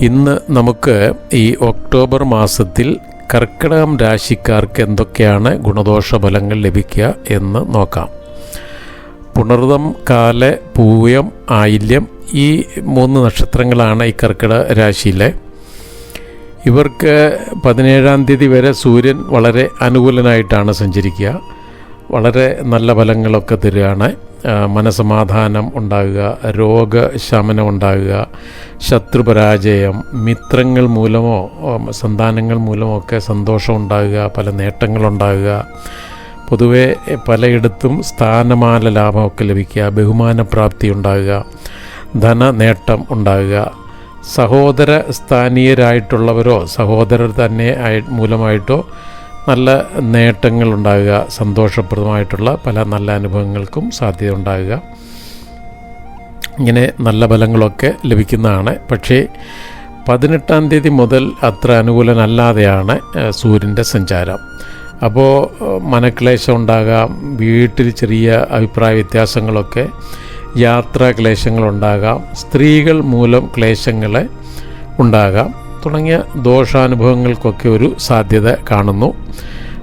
ഇന്ന് നമുക്ക് ഈ ഒക്ടോബർ മാസത്തിൽ കർക്കിടകം രാശിക്കാർക്ക് എന്തൊക്കെയാണ് ഗുണദോഷ ഫലങ്ങൾ ലഭിക്കുക എന്ന് നോക്കാം. പുണർതം കാല പൂയം ആയില്യം ഈ മൂന്ന് നക്ഷത്രങ്ങളാണ് ഈ കർക്കിടക രാശിയിലെ. ഇവർക്ക് പതിനേഴാം തീയതി വരെ സൂര്യൻ വളരെ അനുകൂലനായിട്ടാണ് സഞ്ചരിക്കുക. വളരെ നല്ല ഫലങ്ങളൊക്കെ തരികയാണ്. മനസമാധാനം ഉണ്ടാകുക രോഗശമനം ഉണ്ടാകുക ശത്രുപരാജയം മിത്രങ്ങൾ മൂലമോ സന്താനങ്ങൾ മൂലമോ ഒക്കെ സന്തോഷം ഉണ്ടാകുക പല നേട്ടങ്ങളുണ്ടാകുക പൊതുവെ പലയിടത്തും സ്ഥാനമാന ലാഭമൊക്കെ ലഭിക്കുക ബഹുമാനപ്രാപ്തി ഉണ്ടാകുക ധന നേട്ടം ഉണ്ടാകുക. സഹോദര സ്ഥാനീയരായിട്ടുള്ളവരോ സഹോദരർ തന്നെ ആയി മൂലമായിട്ടോ നല്ല നേട്ടങ്ങൾ ഉണ്ടാകുക സന്തോഷപ്രദമായിട്ടുള്ള പല നല്ല അനുഭവങ്ങൾക്കും സാധ്യത ഉണ്ടാകുക ഇങ്ങനെ നല്ല ഫലങ്ങളൊക്കെ ലഭിക്കുന്നതാണ്. പക്ഷേ പതിനെട്ടാം തീയതി മുതൽ അത്ര അനുകൂലനല്ലാതെയാണ് സൂര്യന്റെ സഞ്ചാരം. അപ്പോൾ മനക്ലേശം ഉണ്ടാകാം വീട്ടിൽ ചെറിയ അഭിപ്രായ വ്യത്യാസങ്ങളൊക്കെ യാത്രാ ക്ലേശങ്ങളുണ്ടാകാം സ്ത്രീകൾ മൂലം ക്ലേശങ്ങൾ ഉണ്ടാകാം. തുടങ്ങിയ ദോഷാനുഭവങ്ങൾക്കൊക്കെ ഒരു സാധ്യത കാണുന്നു.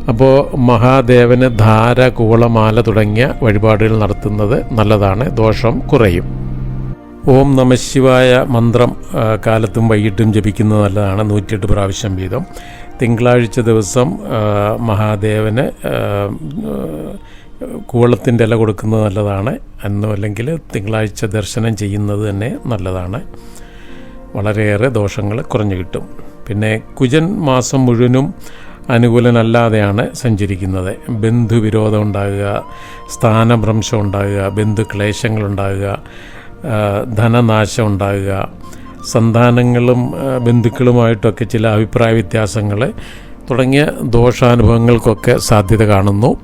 അപ്പോൾ മഹാദേവന് ധാര കൂളമാല തുടങ്ങിയ വഴിപാടുകൾ നടത്തുന്നത് നല്ലതാണ്. ദോഷം കുറയും. ഓം നമ ശിവായ മന്ത്രം കാലത്തും വൈകിട്ടും ജപിക്കുന്നത് നല്ലതാണ്. നൂറ്റിയെട്ട് പ്രാവശ്യം വീതം. തിങ്കളാഴ്ച ദിവസം മഹാദേവന് കൂളത്തിന്റെ ഇല കൊടുക്കുന്നത് നല്ലതാണ്. അന്നും അല്ലെങ്കിൽ തിങ്കളാഴ്ച ദർശനം ചെയ്യുന്നത് തന്നെ നല്ലതാണ്. വളരെയേറെ ദോഷങ്ങൾ കുറഞ്ഞു കിട്ടും. പിന്നെ കുജൻ മാസം മുഴുവനും അനുകൂലനല്ലാതെയാണ് സഞ്ചരിക്കുന്നത്. ബന്ധുവിരോധം ഉണ്ടാകുക സ്ഥാനഭ്രംശം ഉണ്ടാകുക ആ, ധനനാശം ഉണ്ടാകുക സന്താനങ്ങളും ബന്ധുക്കളുമായിട്ടൊക്കെ ചില അഭിപ്രായ വ്യത്യാസങ്ങൾ തുടങ്ങിയ ദോഷാനുഭവങ്ങൾക്കൊക്കെ സാധ്യത കാണുന്നു.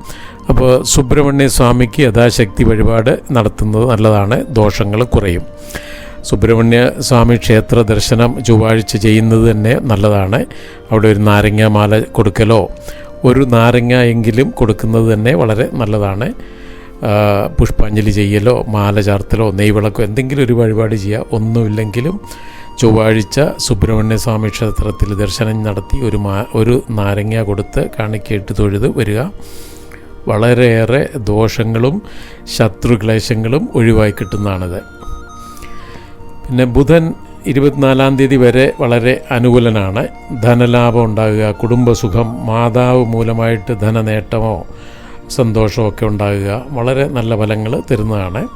അപ്പോൾ സുബ്രഹ്മണ്യ സ്വാമിക്ക് യഥാശക്തി വഴിപാട് നടത്തുന്നത് നല്ലതാണ്. ദോഷങ്ങൾ കുറയും. സുബ്രഹ്മണ്യ സ്വാമി ക്ഷേത്ര ദർശനം ചൊവ്വാഴ്ച ചെയ്യുന്നത് തന്നെ നല്ലതാണ്. അവിടെ ഒരു നാരങ്ങാമാല കൊടുക്കലോ ഒരു നാരങ്ങ എങ്കിലും കൊടുക്കുന്നത് തന്നെ വളരെ നല്ലതാണ്. പുഷ്പാഞ്ജലി ചെയ്യലോ മാല ചാർത്തലോ നെയ്വിളക്കോ എന്തെങ്കിലും ഒരു വഴിപാട് ചെയ്യുക ഒന്നുമില്ലെങ്കിലും ചൊവ്വാഴ്ച സുബ്രഹ്മണ്യ സ്വാമി ക്ഷേത്രത്തിൽ ദർശനം നടത്തി ഒരു മാ ഒരു നാരങ്ങ കൊടുത്ത് കാണിക്കയിട്ട് തൊഴുത് വരിക. വളരെയേറെ ദോഷങ്ങളും ശത്രുക്ലേശങ്ങളും ഒഴിവായി കിട്ടുന്നതാണിത്. പിന്നെ ബുധൻ ഇരുപത്തിനാലാം തീയതി വരെ വളരെ അനുകൂലനാണ്. ധനലാഭം ഉണ്ടാകുക കുടുംബസുഖം മാതാവ് മൂലമായിട്ട് ധനനേട്ടമോ സന്തോഷമോ ഒക്കെ ഉണ്ടാകുക വളരെ നല്ല ഫലങ്ങൾ തരുന്നതാണ്.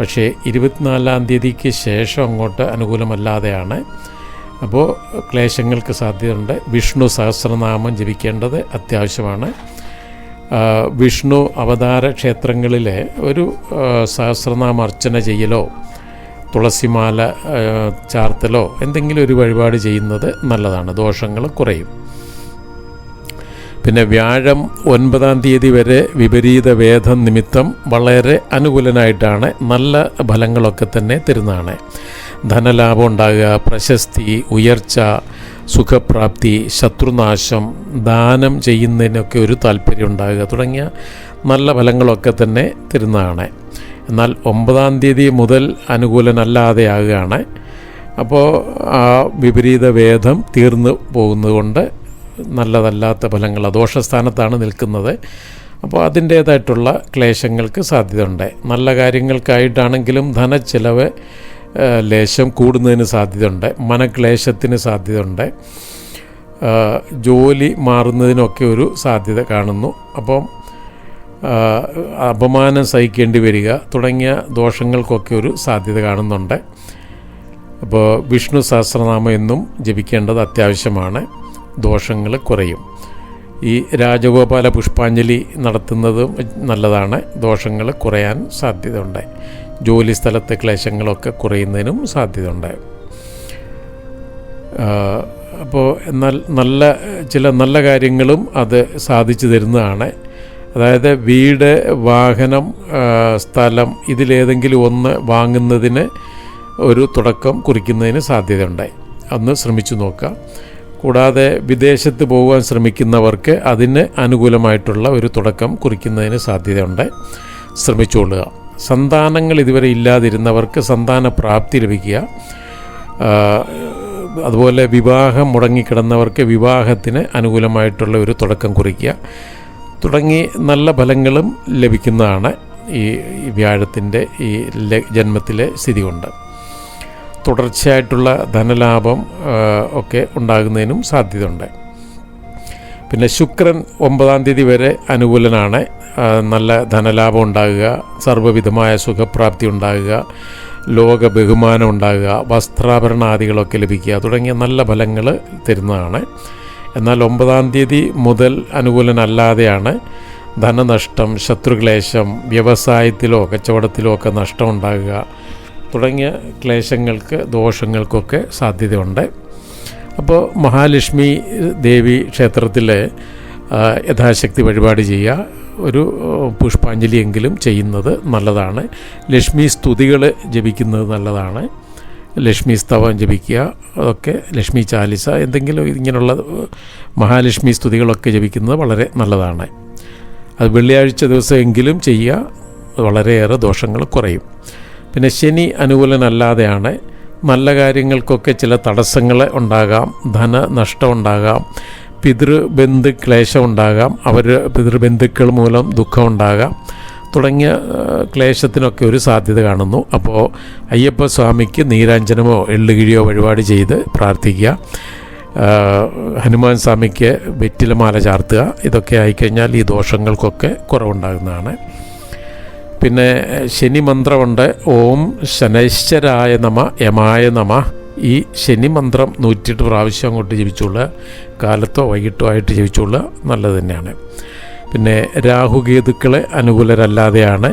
പക്ഷേ ഇരുപത്തിനാലാം തീയതിക്ക് ശേഷം അങ്ങോട്ട് അനുകൂലമല്ലാതെയാണ്. അപ്പോൾ ക്ലേശങ്ങൾക്ക് സാധ്യതയുണ്ട്. വിഷ്ണു സഹസ്രനാമം ജപിക്കേണ്ടത് അത്യാവശ്യമാണ്. വിഷ്ണു അവതാര ക്ഷേത്രങ്ങളിലെ ഒരു സഹസ്രനാമ അർച്ചന ചെയ്യലോ തുളസിമാല ചാർത്തലോ എന്തെങ്കിലും ഒരു വഴിപാട് ചെയ്യുന്നത് നല്ലതാണ്. ദോഷങ്ങൾ കുറയും. പിന്നെ വ്യാഴം ഒൻപതാം തീയതി വരെ വിപരീത വേദം നിമിത്തം വളരെ അനുകൂലനായിട്ടാണ് നല്ല ഫലങ്ങളൊക്കെ തന്നെ തരുന്നതാണ്. ധനലാഭം ഉണ്ടാകുക പ്രശസ്തി ഉയർച്ച സുഖപ്രാപ്തി ശത്രുനാശം ദാനം ചെയ്യുന്നതിനൊക്കെ ഒരു താല്പര്യം ഉണ്ടാകുക തുടങ്ങിയ നല്ല ഫലങ്ങളൊക്കെ തന്നെ തരുന്നതാണ്. എന്നാൽ ഒമ്പതാം തീയതി മുതൽ അനുകൂലനല്ലാതെയാകുകയാണ്. അപ്പോൾ ആ വിപരീത വേദം തീർന്നു പോകുന്നതുകൊണ്ട് നല്ലതല്ലാത്ത ഫലങ്ങൾ ദോഷസ്ഥാനത്താണ് നിൽക്കുന്നത്. അപ്പോൾ അതിന്റേതായിട്ടുള്ള ക്ലേശങ്ങൾക്ക് സാധ്യതയുണ്ട്. നല്ല കാര്യങ്ങൾക്കായിട്ടാണെങ്കിലും ധനച്ചെലവ് ചിലവ് ലേശം കൂടുന്നതിന് സാധ്യതയുണ്ട്. മനക്ലേശത്തിന് സാധ്യതയുണ്ട്. ജോലി മാറുന്നതിനൊക്കെ ഒരു സാധ്യത കാണുന്നു. അപ്പം അപമാനം സഹിക്കേണ്ടി വരിക തുടങ്ങിയ ദോഷങ്ങൾക്കൊക്കെ ഒരു സാധ്യത കാണുന്നുണ്ട്. അപ്പോൾ വിഷ്ണു സഹസ്രനാമം എന്നും ജപിക്കേണ്ടത് അത്യാവശ്യമാണ്. ദോഷങ്ങൾ കുറയും. ഈ രാജഗോപാല പുഷ്പാഞ്ജലി നടത്തുന്നതും നല്ലതാണ്. ദോഷങ്ങൾ കുറയാൻ സാധ്യതയുണ്ട്. ജോലി സ്ഥലത്തെ ക്ലേശങ്ങളൊക്കെ കുറയുന്നതിനും സാധ്യതയുണ്ട്. അപ്പോൾ എന്നാൽ നല്ല ചില നല്ല കാര്യങ്ങളും അത് സാധിച്ചു തരുന്നതാണ്. അതായത് വീട് വാഹനം സ്ഥലം ഇതിലേതെങ്കിലും ഒന്ന് വാങ്ങുന്നതിന് ഒരു തുടക്കം കുറിക്കുന്നതിന് സാധ്യതയുണ്ടായി. അന്ന് ശ്രമിച്ചു നോക്കുക കൂടാതെ വിദേശത്ത് പോകുവാൻ ശ്രമിക്കുന്നവർക്ക് അതിന് അനുകൂലമായിട്ടുള്ള ഒരു തുടക്കം കുറിക്കുന്നതിന് സാധ്യതയുണ്ട് ശ്രമിച്ചുകൊള്ളുക. സന്താനങ്ങൾ ഇതുവരെ ഇല്ലാതിരുന്നവർക്ക് സന്താന പ്രാപ്തി ലഭിക്കുക. അതുപോലെ വിവാഹം മുടങ്ങിക്കിടന്നവർക്ക് വിവാഹത്തിന് അനുകൂലമായിട്ടുള്ള ഒരു തുടക്കം കുറിക്കുക. തുടങ്ങി നല്ല ഫലങ്ങളും ലഭിക്കുന്നതാണ് ഈ വ്യാഴത്തിന്റെ ഈ ജന്മത്തിലെ സ്ഥിതി കൊണ്ട്. തുടർച്ചയായിട്ടുള്ള ധനലാഭം ഒക്കെ ഉണ്ടാകുന്നതിനും സാധ്യതയുണ്ട്. പിന്നെ ശുക്രൻ ഒമ്പതാം തീയതി വരെ അനുകൂലനാണ്. നല്ല ധനലാഭം ഉണ്ടാകുക സർവവിധമായ സുഖപ്രാപ്തി ഉണ്ടാകുക ലോക ബഹുമാനം ഉണ്ടാകുക വസ്ത്രാഭരണാദികളൊക്കെ ലഭിക്കുക തുടങ്ങിയ നല്ല ഫലങ്ങൾ തരുന്നതാണ്. എന്നാൽ ഒമ്പതാം തീയതി മുതൽ അനുകൂലനല്ലാതെയാണ് ധനനഷ്ടം ശത്രുക്ലേശം വ്യവസായത്തിലോ കച്ചവടത്തിലോ ഒക്കെ നഷ്ടം ഉണ്ടാകുക തുടങ്ങിയ ക്ലേശങ്ങൾക്ക് ദോഷങ്ങൾക്കൊക്കെ സാധ്യതയുണ്ട്. അപ്പോൾ മഹാലക്ഷ്മി ദേവി ക്ഷേത്രത്തിൽ യഥാശക്തി വഴിപാട് ചെയ്യുക. ഒരു പുഷ്പാഞ്ജലിയെങ്കിലും ചെയ്യുന്നത് നല്ലതാണ്. ലക്ഷ്മി സ്തുതികൾ ജപിക്കുന്നത് നല്ലതാണ്. ലക്ഷ്മി സ്തവം ജപിക്കുക അതൊക്കെ ലക്ഷ്മി ചാലിസ എന്തെങ്കിലും ഇങ്ങനെയുള്ള മഹാലക്ഷ്മി സ്തുതികളൊക്കെ ജപിക്കുന്നത് വളരെ നല്ലതാണ്. അത് വെള്ളിയാഴ്ച ദിവസമെങ്കിലും ചെയ്യുക വളരെയേറെ ദോഷങ്ങൾ കുറയും. പിന്നെ ശനി അനുകൂലനല്ലാതെയാണ് നല്ല കാര്യങ്ങൾക്കൊക്കെ ചില തടസ്സങ്ങൾ ഉണ്ടാകാം ധനനഷ്ടം ഉണ്ടാകാം പിതൃബന്ധു ക്ലേശം ഉണ്ടാകാം അവർ പിതൃബന്ധുക്കൾ മൂലം ദുഃഖം ഉണ്ടാകാം. തുടങ്ങിയ ക്ലേശത്തിനൊക്കെ ഒരു സാധ്യത കാണുന്നു. അപ്പോൾ അയ്യപ്പ സ്വാമിക്ക് നീരാഞ്ജനമോ എള്ളുകിഴിയോ വഴിപാട് ചെയ്ത് പ്രാർത്ഥിക്കുക. ഹനുമാൻ സ്വാമിക്ക് വെറ്റിലമാല ചാർത്തുക. ഇതൊക്കെ ആയിക്കഴിഞ്ഞാൽ ഈ ദോഷങ്ങൾക്കൊക്കെ കുറവുണ്ടാകുന്നതാണ്. പിന്നെ ശനി മന്ത്രമുണ്ട്. ഓം ശനൈശ്വരായ നമ യമായ നമ. ഈ ശനി മന്ത്രം നൂറ്റിയെട്ട് പ്രാവശ്യം അങ്ങോട്ട് ജപിച്ചുള്ള കാലത്തോ വൈകിട്ടോ ആയിട്ട് ജപിച്ചുള്ള നല്ലത് തന്നെയാണ്. പിന്നെ രാഹുകേതുക്കളെ അനുകൂലരല്ലാതെയാണ്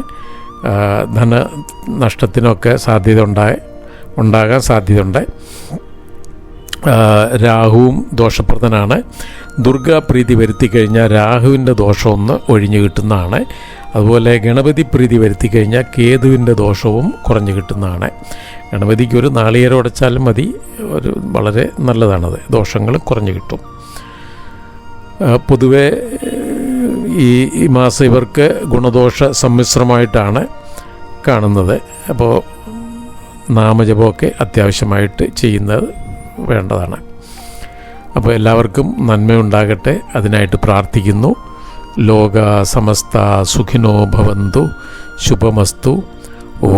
ധന നഷ്ടത്തിനൊക്കെ സാധ്യത ഉണ്ടായി ഉണ്ടാകാൻ സാധ്യതയുണ്ട്. രാഹുവും ദോഷപ്രദനാണ്. ദുർഗാ പ്രീതി വരുത്തി കഴിഞ്ഞാൽ രാഹുവിന്റെ ദോഷമൊന്ന് ഒഴിഞ്ഞു കിട്ടുന്നതാണ്. അതുപോലെ ഗണപതി പ്രീതി വരുത്തി കഴിഞ്ഞാൽ കേതുവിന്റെ ദോഷവും കുറഞ്ഞു കിട്ടുന്നതാണ്. ഗണപതിക്ക് ഒരു നാളികേരം ഉടച്ചാലും മതി ഒരു വളരെ നല്ലതാണത്. ദോഷങ്ങൾ കുറഞ്ഞു കിട്ടും. പൊതുവെ ഈ ഈ മാസം ഇവർക്ക് ഗുണദോഷ സമ്മിശ്രമായിട്ടാണ് കാണുന്നത്. അപ്പോൾ നാമജപമൊക്കെ അത്യാവശ്യമായിട്ട് ചെയ്യുന്നത് വേണ്ടതാണ്. അപ്പോൾ എല്ലാവർക്കും നന്മയുണ്ടാകട്ടെ. അതിനായിട്ട് പ്രാർത്ഥിക്കുന്നു. ലോക സമസ്ത സുഖിനോ ഭവന്തു. ശുഭമസ്തു. ഓ